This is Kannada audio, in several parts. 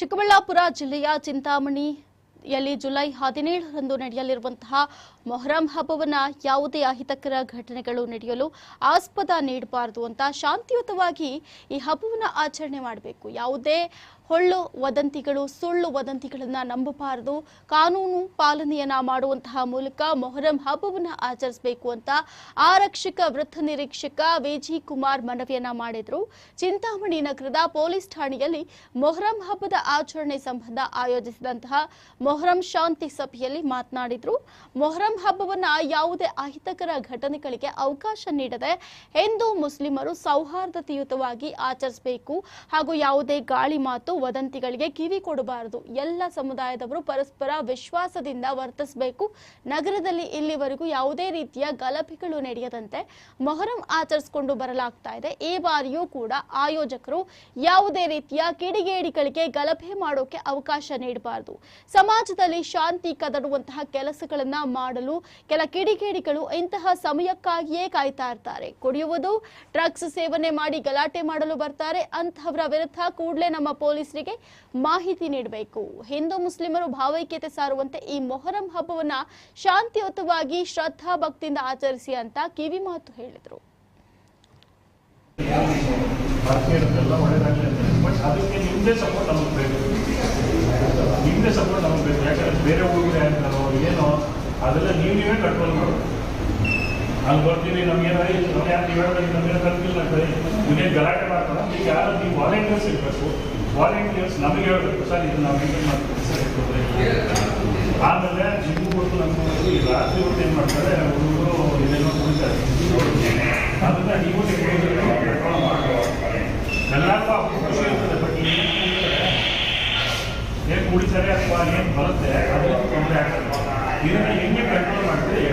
ಚಿಕ್ಕಬಳ್ಳಾಪುರ ಜಿಲ್ಲೆಯ ಚಿಂತಾಮಣಿಯಲ್ಲಿ ಜುಲೈ ಹದಿನೇಳರಂದು ನಡೆಯಲಿರುವಂತಹ ಮೊಹರಂ ಹಬ್ಬವನ್ನ ಯಾವುದೇ ಅಹಿತಕರ ಘಟನೆಗಳು ನಡೆಯಲು ಆಸ್ಪದ ನೀಡಬಾರದು ಅಂತ ಶಾಂತಿಯುತವಾಗಿ ಈ ಹಬ್ಬವನ್ನ ಆಚರಣೆ ಮಾಡಬೇಕು. ಯಾವುದೇ ಹೊಳ್ಳು ವದಂತಿಗಳು, ಸುಳ್ಳು ವದಂತಿಗಳನ್ನ ನಂಬಬಾರದು. ಕಾನೂನು ಪಾಲನೆಯನ್ನ ಮಾಡುವಂತಹ ಮೂಲಕ ಮೊಹರಂ ಹಬ್ಬವನ್ನ ಆಚರಿಸಬೇಕು ಅಂತ ಆರಕ್ಷಕ, ವೃತ್ತ ನಿರೀಕ್ಷಕ ವಿಜಿ ಕುಮಾರ್ ಮನವಿಯನ್ನ ಮಾಡಿದ್ರು. ಚಿಂತಾಮಣಿ ನಗರದ ಪೊಲೀಸ್ ಠಾಣೆಯಲ್ಲಿ ಮೊಹರಂ ಹಬ್ಬದ ಆಚರಣೆ ಸಂಬಂಧ ಆಯೋಜಿಸಿದಂತಹ ಮೊಹರಂ ಶಾಂತಿ ಸಭೆಯಲ್ಲಿ ಮಾತನಾಡಿದ್ರು. ಮೊಹರಂ ಹಬ್ಬವನ್ನ ಯಾವುದೇ ಅಹಿತಕರ ಘಟನೆಗಳಿಗೆ ಅವಕಾಶ ನೀಡದೆ ಹಿಂದೂ ಮುಸ್ಲಿಮರು ಸೌಹಾರ್ದತೆಯುತವಾಗಿ ಆಚರಿಸಬೇಕು ಹಾಗೂ ಯಾವುದೇ ಗಾಳಿ ಮಾತು ವದಂತಿಗಳಿಗೆ ಕಿವಿ ಕೊಡಬಾರದು. ಎಲ್ಲ ಸಮುದಾಯದವರು ಪರಸ್ಪರ ವಿಶ್ವಾಸದಿಂದ ವರ್ತಿಸಬೇಕು. ನಗರದಲ್ಲಿ ಇಲ್ಲಿವರೆಗೂ ಯಾವುದೇ ರೀತಿಯ ಗಲಭೆಗಳು ನಡೆಯದಂತೆ ಮೊಹರಂ ಆಚರಿಸಿಕೊಂಡು ಬರಲಾಗ್ತಾ ಇದೆ. ಈ ಬಾರಿಯೂ ಕೂಡ ಆಯೋಜಕರು ಯಾವುದೇ ರೀತಿಯ ಕಿಡಿಗೇಡಿಗಳಿಗೆ ಗಲಭೆ ಮಾಡೋಕೆ ಅವಕಾಶ ನೀಡಬಾರದು. ಸಮಾಜದಲ್ಲಿ ಶಾಂತಿ ಕದಡುವಂತಹ ಕೆಲಸಗಳನ್ನ ಮಾಡಲು ಕೆಲ ಕಿಡಿಗೇಡಿಗಳು ಇಂತಹ ಸಮಯಕ್ಕಾಗಿಯೇ ಕಾಯ್ತಾ ಇರ್ತಾರೆ. ಕುಡಿಯುವುದು, ಡ್ರಗ್ಸ್ ಸೇವನೆ ಮಾಡಿ ಗಲಾಟೆ ಮಾಡಲು ಬರ್ತಾರೆ. ಅಂತಹವರ ವಿರುದ್ಧ ಕೂಡಲೇ ನಮ್ಮ ಪೊಲೀಸರಿಗೆ ಮಾಹಿತಿ ನೀಡಬೇಕು. ಹಿಂದೂ ಮುಸ್ಲಿಮರು ಭಾವೈಕ್ಯತೆ ಸಾರುವಂತೆ ಈ ಮೊಹರಂ ಹಬ್ಬವನ್ನ ಶಾಂತಿಯುತವಾಗಿ ಶ್ರದ್ಧಾ ಭಕ್ತಿಯಿಂದ ಆಚರಿಸಿ ಅಂತ ಕಿವಿ ಮಾತು ಹೇಳಿದರು. ಬೇರೆ ಊರಿಗೆ ಅದೆಲ್ಲ ನೀವು ನೀವೇ ಕಂಟ್ರೋಲ್ ಮಾಡೋದು ನಾನು ಬರ್ತೀವಿ ನಮ್ಗೇನೋ ನಾವು ಯಾರು ನೀವು ಹೇಳೋದು ನಮಗೇನೋ ಕಲ್ತಿಲ್ಲ ಅಂತ ನೀವೇನು ಗಲಾಟೆ ಮಾಡ್ತಾರೆ ಈಗ ಯಾರು ನೀವು ವಾಲಂಟಿಯರ್ಸ್ ಇರಬೇಕು ವಾಲಂಟಿಯರ್ಸ್ ನಮಗೆ ಹೇಳಬೇಕು, ಸರ್ ಇದು ನಾವು ಮೇಂಟೈನ್ ಮಾಡ್ತೀವಿ, ಸರ್. ಆಮೇಲೆ ನಿಮಗೂ ಗೊತ್ತು, ನಮ್ಗೆ ಗೊತ್ತು, ಈ ರಾತ್ರಿ ಹೊತ್ತು ಏನು ಮಾಡ್ತಾರೆ, ಹುಡುಗರು ಇದೇನೋ ಕುಡಿತಾರೆ ಅದನ್ನ ನೀವು ಕಂಟ್ರೋಲ್ ಮಾಡಬೇಕು ಎಲ್ಲರಿಗೂ ಆ ಖುಷಿ ಇರ್ತದೆ, ಬಟ್ ಏನು ಕುಡಿತಾರೆ ಅಥವಾ ಏನು ಬರುತ್ತೆ, ಅದು ತೊಂದರೆ ಆಗ್ತದೆ. ಇದನ್ನ ಹೆಂಗೆ ಕಂಟ್ರೋಲ್ ಮಾಡ್ತೀರಿ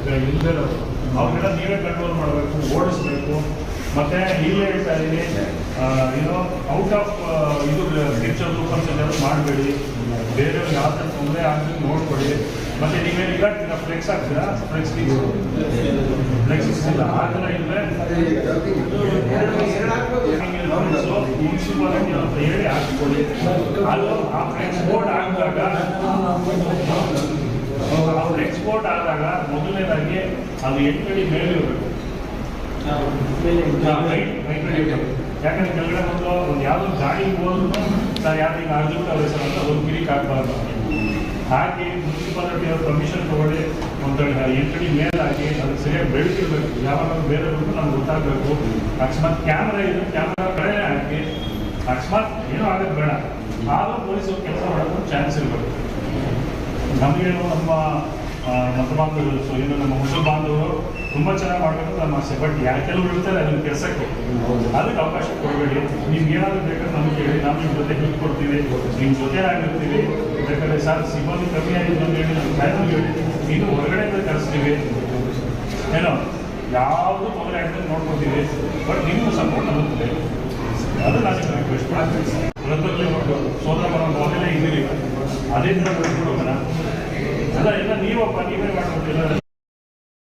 ತಲೆ ಇಲ್ದಿರೋ ಅವ್ರಿಗೆಲ್ಲ ನೀವೇ ಕಂಟ್ರೋಲ್ ಮಾಡಬೇಕು ಓಡಿಸ್ಬೇಕು ಮತ್ತೆ ಈಗಲೇ ಹೇಳ್ತಾ ಏನೋ ಔಟ್ ಆಫ್ ಇದು ಪಿಕ್ಚರ್ ರೂಪನ್ಸ್ ಎಲ್ಲ ಮಾಡಬೇಡಿ ಬೇರೆಯವ್ರಿಗೆ ಯಾವ ತೊಂದರೆ ಆಗ್ತದೆ ನೋಡ್ಕೊಳ್ಳಿ ಮತ್ತೆ ನೀವೇನು ಇದಾಗ್ತೀರಾ ಫ್ಲೆಕ್ಸ್ ಆಗ್ತೀರಾ ಫ್ಲೆಕ್ಸ್ ಫ್ಲೆಕ್ಸ್ ಇಲ್ಲ ಆ ಥರ ಮುನ್ಸಿಪಾಲಿಟಿ ಅಂತ ಹೇಳಿ ಹಾಕ್ಕೊಳ್ಳಿ ಅದು ಆ ಎಕ್ಸ್ಪೋರ್ಟ್ ಹಾಕಿದಾಗ ಅವ್ರು ಎಕ್ಸ್ಪೋರ್ಟ್ ಆದಾಗ ಮೊದಲನೇದಾಗಿ ಅದು ಎಂಟಡಿ ಮೇಲೆ ಇರಬೇಕು ಯಾಕಂದ್ರೆ ಕೆಳಗಡೆ ಒಂದು ಒಂದು ಯಾವುದೋ ಗಾಡಿ ಹೋದ್ರು ಸರ್ ಯಾರು ಈಗ ಅರ್ಜುನ್ ಅವ್ರ ಹೆಸರು ಅಂತ ಒಂದು ಗಿರಿಕ್ ಹಾಕ್ಬಾರ್ದು ಹಾಕಿ ಮುನ್ಸಿಪಾಲಿಟಿ ಅವ್ರ ಪರ್ಮಿಷನ್ ತಗೊಳ್ಳಿ ಒಂದು ಎಂಟಡಿ ಮೇಲೆ ಹಾಕಿ ಅದಕ್ಕೆ ಸರಿಯಾಗಿ ಬೆಳೆಸಿರ್ಬೇಕು ಯಾವಾಗ ಬೇರೆ ಬಂದು ನಮ್ಗೆ ಗೊತ್ತಾಗಬೇಕು. ಅಕಸ್ಮಾತ್ ಕ್ಯಾಮ್ರಾ ಇದು ಕ್ಯಾಮ್ರಾ ಕಡೆ ಹಾಕಿ ಅಕಸ್ಮಾತ್ ಏನೂ ಆಗೋದು ಬೇಡ. ಆದರೂ ಪೊಲೀಸರು ಕೆಲಸ ಮಾಡೋದು ಚಾನ್ಸ್ ಇರಬೇಕು. ನಮಗೇನು ನಮ್ಮ ಆ, ಮತ ಬಾಂಧವರು ಸೊ ಏನು ನಮ್ಮ ಮುಸ್ಲಿಂ ಬಾಂಧವರು ತುಂಬ ಚೆನ್ನಾಗಿ ಮಾಡ್ಬೇಕಂತ ನಮ್ಮ ಆಸೆ. ಬಟ್ ಯಾರು ಕೆಲವರು ಇರ್ತಾರೆ ಅದನ್ನ ಕೆಲಸಕ್ಕೆ ಅದಕ್ಕೆ ಅವಕಾಶ ಕೊಡಬೇಡಿ ನಿಮ್ಗೆ ಏನಾದರೂ ಬೇಕಾದ್ರೆ ನಮ್ಗೆ ಹೇಳಿ ನಾವು ನಿಮ್ಮ ಜೊತೆ ಹೆಲ್ಪ್ ಕೊಡ್ತೀವಿ. ನಿಮ್ಮ ಜೊತೆ ಆಗಿರ್ತೀವಿ. ಬೇಕಾದ್ರೆ ಸರ್ ಸಿಬ್ಬಂದಿ ಕಮ್ಮಿ ಆಗಿದ್ದು ಅಂತ ಹೇಳಿ ನಮ್ಮ ಫ್ಯಾಮಿಲಿ ಹೇಳಿ. ನೀನು ಹೊರಗಡೆ ಕರೆಸ್ತೀವಿ. ಏನೋ ಯಾವುದು ತೊಂದರೆ ಆಗ್ತದೆ ನೋಡ್ಕೊತೀವಿ. ಬಟ್ ನಿಮ್ಮ ಸಪೋರ್ಟ್ ನಮಗೆ ಬೇಕು ಅದು ನಾನು ರಿಕ್ವೆಸ್ಟ್ ಮಾಡ್ತೀನಿ ಸೋದರ ಮೊದಲೇ ಇದ್ದೀರಿ. ಅದೇ ಥರ ಬೆಳೆಸ್ಕೊಂಡು ಹೋಗೋಣ ಅಲ್ಲ ಎಲ್ಲ ನೀವಪ್ಪ ನೀವೇ ಮಾಡ್ಕೊಟ್ಟಿಲ್ಲ